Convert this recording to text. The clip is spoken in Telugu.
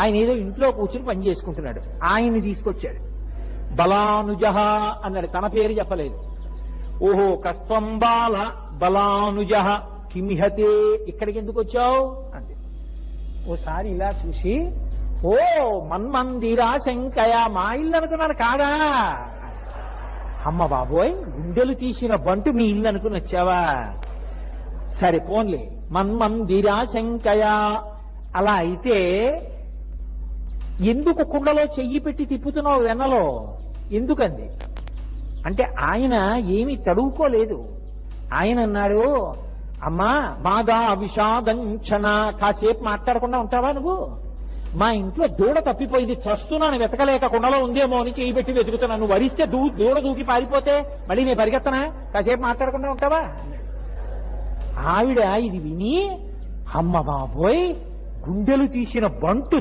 ఆయన ఏదో ఇంట్లో కూర్చుని పని చేసుకుంటున్నాడు. ఆయన్ని తీసుకొచ్చాడు. బలానుజ అన్నాడు. తన పేరు చెప్పలేదు. ఓహో కస్వం బాల బలానుజ కిమిహతే ఇక్కడికి ఎందుకు వచ్చావు? అంది. ఓసారి ఇలా చూసి ఓ మన్మందిరా శంకయ మా ఇల్లు అనుకున్నాను కాదా? అమ్మ బాబోయ్ గుండెలు తీసిన బంటు మీ ఇల్లు అనుకుని వచ్చావా? సరే పోన్లే. మన్మందిరా శంకయ. అలా అయితే ఎందుకు కుండలో చెయ్యి పెట్టి తిప్పుతున్నావు వెన్నలో? ఎందుకంది అంటే ఆయన ఏమీ తడువుకోలేదు. ఆయన అన్నాడు అమ్మా బాగా విషాదంచన కాసేపు మాట్లాడకుండా ఉంటావా నువ్వు? మా ఇంట్లో దూడ తప్పిపోయింది చస్తున్నాను వెతకలేక కుండలో ఉందేమో అని చేయి పెట్టి వెతుకుతున్నాను నువ్వు వరిస్తే దూ దూడ దూకి పారిపోతే మళ్ళీ నేను పరిగెత్తనా? కాసేపు మాట్లాడకుండా ఉంటావా? ఆవిడ ఇది విని అమ్మ బాబోయ్ గుండెలు తీసిన బంటు